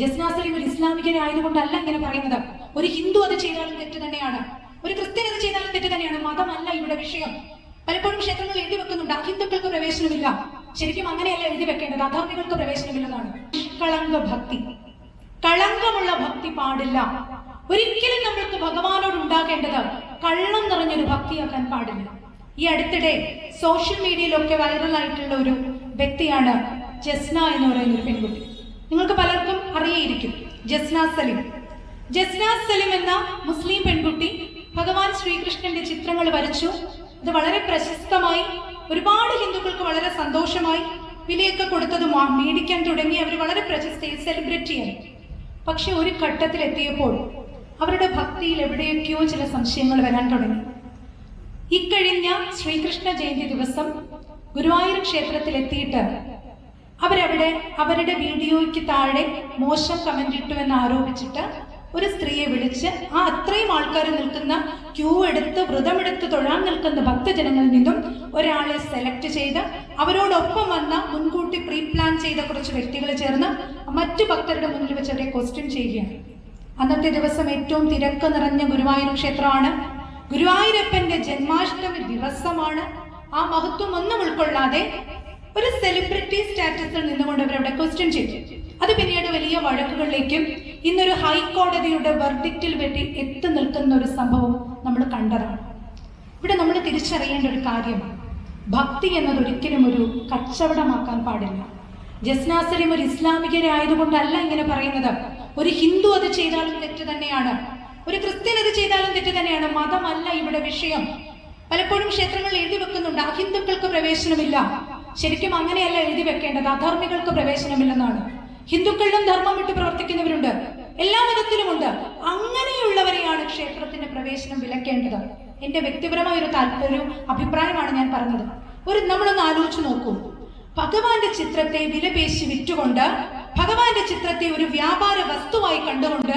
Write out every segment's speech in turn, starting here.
ജസ്ന സലീം ഒരു ഇസ്ലാമികനായതുകൊണ്ടല്ല ഇങ്ങനെ പറയുന്നത്. ഒരു ഹിന്ദു അത് ചെയ്താലും തെറ്റ് തന്നെയാണ്. ഒരു ക്രിസ്ത്യൻ അത് ചെയ്താലും തെറ്റ് തന്നെയാണ്. മതമല്ല ഇവിടെ വിഷയം. പലപ്പോഴും ക്ഷേത്രങ്ങൾ എഴുതി വെക്കുന്നുണ്ട്. അഹിന്ദുക്കൾക്ക് പ്രവേശനമില്ല. ശരിക്കും അങ്ങനെയല്ല എഴുതി വെക്കേണ്ടത്. അധർമ്മികൾക്ക് പ്രവേശനമില്ലെന്നാണ്. കളങ്ക ഭക്തി. കളങ്കമുള്ള ഭക്തി പാടില്ല. ഒരിക്കലും നമ്മൾക്ക് ഭഗവാനോട് ഉണ്ടാകേണ്ടത് കള്ളം നിറഞ്ഞൊരു ഭക്തിയാക്കാൻ പാടില്ല. ഈ അടുത്തിടെ സോഷ്യൽ മീഡിയയിലൊക്കെ വൈറലായിട്ടുള്ള ഒരു വ്യക്തിയാണ് ജസ്ന എന്ന് പറയുന്ന ഒരു പെൺകുട്ടി. നിങ്ങൾക്ക് പലർക്കും അറിയായിരിക്കും ജസ്ന സലിം. ജസ്ന സലിം എന്ന മുസ്ലിം പെൺകുട്ടി ഭഗവാൻ ശ്രീകൃഷ്ണന്റെ ചിത്രങ്ങൾ വരച്ചു. ഇത് വളരെ പ്രശസ്തമായി ഒരുപാട് ഹിന്ദുക്കൾക്ക് വളരെ സന്തോഷമായി വിലയൊക്കെ കൊടുത്തതും മേടിക്കാൻ തുടങ്ങി അവർ വളരെ പ്രശസ്തയായി സെലിബ്രിറ്റിയായി പക്ഷെ ഒരു ഘട്ടത്തിൽ എത്തിയപ്പോൾ അവരുടെ ഭക്തിയിൽ എവിടെയൊക്കെയോ ചില സംശയങ്ങൾ വരാൻ തുടങ്ങി. ഇക്കഴിഞ്ഞ ശ്രീകൃഷ്ണ ജയന്തി ദിവസം ഗുരുവായൂർ ക്ഷേത്രത്തിൽ എത്തിയിട്ട് അവരവിടെ അവരുടെ വീഡിയോയ്ക്ക് താഴെ മോശം കമന്റ് ഇട്ടു എന്ന് ആരോപിച്ചിട്ട് ഒരു സ്ത്രീയെ വിളിച്ച് ആ അത്രയും ആൾക്കാർ നിൽക്കുന്ന ക്യൂ എടുത്ത് വ്രതമെടുത്ത് തൊഴാൻ നിൽക്കുന്ന ഭക്തജനങ്ങളിൽ നിന്നും ഒരാളെ സെലക്ട് ചെയ്ത് അവരോടൊപ്പം വന്ന മുൻകൂട്ടി പ്രീ പ്ലാൻ ചെയ്ത കുറച്ച് വ്യക്തികൾ ചേർന്ന് മറ്റു ഭക്തരുടെ മുന്നിൽ വെച്ച് അവരെ ക്വസ്റ്റ്യൻ ചെയ്യുകയാണ്. അന്നത്തെ ദിവസം ഏറ്റവും തിരക്ക് നിറഞ്ഞ ഗുരുവായൂർ ക്ഷേത്രമാണ്. ഗുരുവായൂരപ്പന്റെ ജന്മാഷ്ടമി ദിവസമാണ്. ആ മഹത്വം ഒന്നും ഉൾക്കൊള്ളാതെ ഒരു സെലിബ്രിറ്റി സ്റ്റാറ്റസിൽ നിന്നുകൊണ്ട് അവരവിടെ ക്വസ്റ്റ്യൻ ചെയ്തു. അത് പിന്നീട് വലിയ വഴക്കുകളിലേക്കും ഇന്നൊരു ഹൈക്കോടതിയുടെ വെർഡിക്റ്റിൽ വേണ്ടി എത്തി നിൽക്കുന്ന ഒരു സംഭവം നമ്മൾ കണ്ടതാണ്. ഇവിടെ നമ്മൾ തിരിച്ചറിയേണ്ട ഒരു കാര്യം ഭക്തി എന്നത് ഒരിക്കലും ഒരു കച്ചവടമാക്കാൻ പാടില്ല. ജസ്ന സലീം ഒരു ഇസ്ലാമികരായതുകൊണ്ടല്ല ഇങ്ങനെ പറയുന്നത്. ഒരു ഹിന്ദു അത് ചെയ്താലും തെറ്റ് തന്നെയാണ്. ഒരു ക്രിസ്ത്യൻ അത് ചെയ്താലും തെറ്റ് തന്നെയാണ്. മതമല്ല ഇവിടെ വിഷയം. പലപ്പോഴും ക്ഷേത്രങ്ങൾ എഴുതി വെക്കുന്നുണ്ട്. അഹിന്ദുക്കൾക്ക് പ്രവേശനമില്ല. ശരിക്കും അങ്ങനെയല്ല എഴുതി വെക്കേണ്ടത്. അധർമ്മികൾക്ക് പ്രവേശനമില്ലെന്നാണ്. ഹിന്ദുക്കളിലും ധർമ്മം വിട്ട് പ്രവർത്തിക്കുന്നവരുണ്ട്. എല്ലാ മതത്തിലുമുണ്ട്. അങ്ങനെയുള്ളവരെയാണ് ക്ഷേത്രത്തിന്റെ പ്രവേശനം വിലക്കേണ്ടത്. എന്റെ വ്യക്തിപരമായ ഒരു താല്പര്യവും അഭിപ്രായമാണ് ഞാൻ പറഞ്ഞത്. ഒരു നമ്മളൊന്ന് ആലോചിച്ച് നോക്കൂ. ഭഗവാന്റെ ചിത്രത്തെ വിലപേശി വിറ്റുകൊണ്ട് ഭഗവാന്റെ ചിത്രത്തെ ഒരു വ്യാപാര വസ്തുവായി കണ്ടുകൊണ്ട്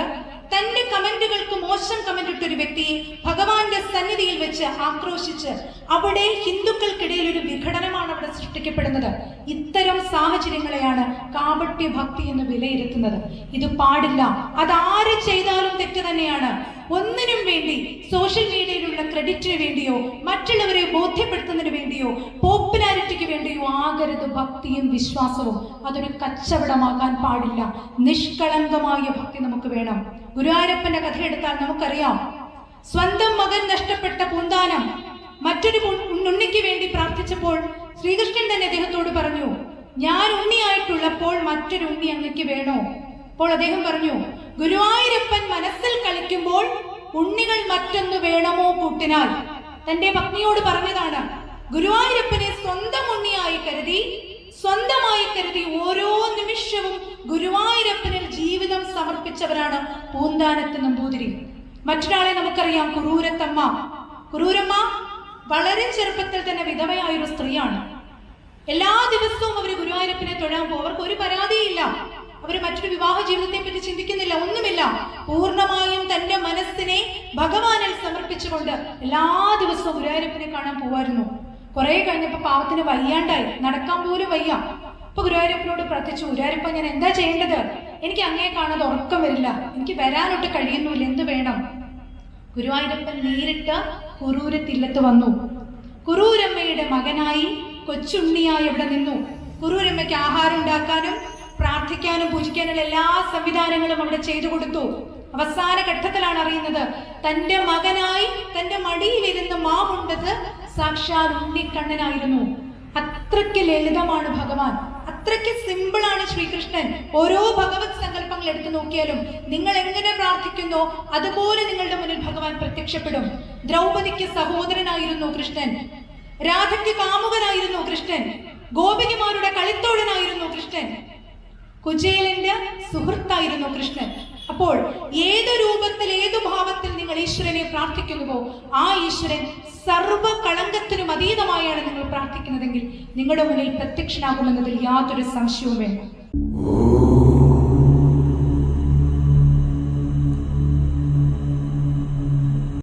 തന്റെ കമന്റുകൾക്ക് മോശം കമന്റ് ഇട്ട ഒരു വ്യക്തിയെ ഭഗവാന്റെ സന്നിധിയിൽ വെച്ച് ആക്രോശിച്ച് അവിടെ ഹിന്ദുക്കൾക്കിടയിൽ ഒരു വിഘടനമാണ് അവിടെ സൃഷ്ടിക്കപ്പെടുന്നത്. ഇത്തരം സാഹചര്യങ്ങളെയാണ് കാപട്യ ഭക്തി എന്ന് വിലയിരുത്തുന്നത്. ഇത് പാടില്ല. അത് ആര് ചെയ്താലും തെറ്റ് തന്നെയാണ്. ഒന്നിനും വേണ്ടി സോഷ്യൽ മീഡിയയിലുള്ള ക്രെഡിറ്റിന് വേണ്ടിയോ മറ്റുള്ളവരെ ബോധ്യപ്പെടുത്തുന്നതിന് വേണ്ടിയോ പോപ്പുലാരിറ്റിക്ക് വേണ്ടിയോ ആകരുത് ഭക്തിയും വിശ്വാസവും. അതൊരു കച്ചവടമാകാൻ പാടില്ല. നിഷ്കളങ്കമായ ഭക്തി നമുക്ക് വേണം. ഗുരുവായൂരപ്പന്റെ കഥ എടുത്താൽ നമുക്കറിയാം. സ്വന്തം മകൻ നഷ്ടപ്പെട്ട പൂന്താനം. മറ്റൊരു ഉണ്ണിക്ക് വേണ്ടി പ്രാർത്ഥിച്ചപ്പോൾ ശ്രീകൃഷ്ണൻ തന്നെ അദ്ദേഹത്തോട് പറഞ്ഞു ഞാൻ ഉണ്ണിയായിട്ടുള്ളപ്പോൾ മറ്റൊരു ഉണ്ണി അങ്ങക്ക് വേണോ? അപ്പോൾ അദ്ദേഹം പറഞ്ഞു ഗുരുവായൂരപ്പൻ മനസ്സിൽ കളിക്കുമ്പോൾ ഉണ്ണികൾ മറ്റൊന്ന് വേണമോ കൂട്ടിനാൽ? തന്റെ പത്നിയോട് പറഞ്ഞതാണ് ഗുരുവായൂരപ്പനെ സ്വന്തം ഉണ്ണിയായി കരുതി സ്വന്തമായി കരുതി ഓരോ നിമിഷവും ഗുരുവായൂരപ്പനിൽ ജീവിതം സമർപ്പിച്ചവരാണ് പൂന്താനത്ത് നമ്പൂതിരി. മറ്റൊരാളെ നമുക്കറിയാം കുറൂരത്തമ്മ. കുറൂരമ്മ വളരെ ചെറുപ്പത്തിൽ തന്നെ വിധവയായ ഒരു സ്ത്രീയാണ്. എല്ലാ ദിവസവും അവർ ഗുരുവായൂരപ്പനെ തൊഴാൻ പോകും. അവർക്ക് ഒരു പരാതിയില്ല. അവർ മറ്റൊരു വിവാഹ ജീവിതത്തെ പറ്റി ചിന്തിക്കുന്നില്ല. ഒന്നുമില്ല. പൂർണമായും തന്റെ മനസ്സിനെ ഭഗവാനിൽ സമർപ്പിച്ചുകൊണ്ട് എല്ലാ ദിവസവും ഗുരുവായൂരപ്പനെ കാണാൻ പോവായിരുന്നു. കുറെ കഴിഞ്ഞപ്പോ പാവത്തിന് വയ്യാണ്ടായി. നടക്കാൻ പോലും വയ്യ. അപ്പൊ ഗുരുവായൂരപ്പനോട് പ്രാർത്ഥിച്ചു ഗുരുവായൂരപ്പ ഞാൻ എന്താ ചെയ്യേണ്ടത്? എനിക്ക് അങ്ങേ കാണാതെ ഉറക്കം വരില്ല. എനിക്ക് വരാനൊട്ട് കഴിയുന്നില്ല എന്ത് വേണം? ഗുരുവായൂരപ്പൻ നേരിട്ട് കുറൂരത്തില്ലത്ത് വന്നു. കുറൂരമ്മയുടെ മകനായി കൊച്ചുണ്ണിയായി ഇവിടെ നിന്നു. കുറൂരമ്മയ്ക്ക് ആഹാരം ഉണ്ടാക്കാനും പ്രാർത്ഥിക്കാനും പൂജിക്കാനുള്ള എല്ലാ സംവിധാനങ്ങളും അവിടെ ചെയ്തു കൊടുത്തു. അവസാന ഘട്ടത്തിലാണ് അറിയുന്നത് തന്റെ മകനായി തന്റെ മടിയിലിരുന്ന് മാമുണ്ടത് സാക്ഷാൽ ഉണ്ണിക്കണ്ണനായിരുന്നു. അത്രയ്ക്ക് ലളിതമാണ് ഭഗവാൻ. അത്രയ്ക്ക് സിമ്പിളാണ് ശ്രീകൃഷ്ണൻ. ഓരോ ഭഗവത് സങ്കല്പങ്ങൾ എടുത്തു നോക്കിയാലും നിങ്ങൾ എങ്ങനെ പ്രാർത്ഥിക്കുന്നോ അതുപോലെ നിങ്ങളുടെ മുന്നിൽ ഭഗവാൻ പ്രത്യക്ഷപ്പെടും. ദ്രൗപദിക്ക് സഹോദരനായിരുന്നു കൃഷ്ണൻ. രാധയ്ക്ക് കാമുകനായിരുന്നു കൃഷ്ണൻ. ഗോപികമാരുടെ കളിത്തോഴനായിരുന്നു കൃഷ്ണൻ. കുചേലന്റെ സുഹൃത്തായിരുന്നു കൃഷ്ണൻ. അപ്പോൾ ഏത് രൂപത്തിൽ ഏത് ഭാവത്തിൽ നിങ്ങൾ ഈശ്വരനെ പ്രാർത്ഥിക്കുന്നുവോ ആ ഈശ്വരൻ സർവ കളങ്കത്തിനും അതീതമായാണ് നിങ്ങൾ പ്രാർത്ഥിക്കുന്നതെങ്കിൽ നിങ്ങളുടെ മുന്നിൽ പ്രത്യക്ഷനാകുമെന്നതിൽ യാതൊരു സംശയവും വേണ്ട